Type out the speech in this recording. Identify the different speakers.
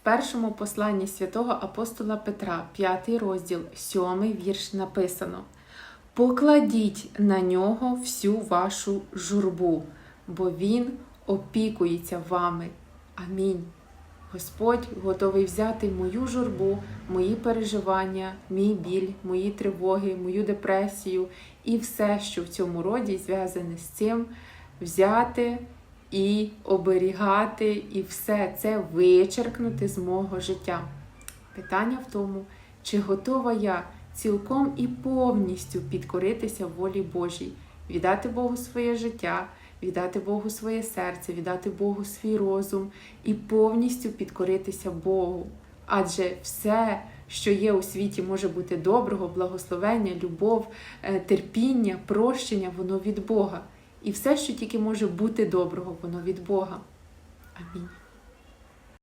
Speaker 1: В першому посланні святого апостола Петра, 5 розділ, 7 вірш написано: Покладіть на нього всю вашу журбу, бо Він опікується вами. Амінь. Господь готовий взяти мою журбу, мої переживання, мій біль, мої тривоги, мою депресію і все, що в цьому роді зв'язане з цим, взяти і оберігати, і все це вичеркнути з мого життя. Питання в тому, чи готова я цілком і повністю підкоритися волі Божій, віддати Богу своє життя, віддати Богу своє серце, віддати Богу свій розум і повністю підкоритися Богу. Адже все, що є у світі, може бути доброго, благословення, любов, е, терпіння, прощення, воно від Бога. І все, що тільки може бути доброго, воно від Бога. Амінь.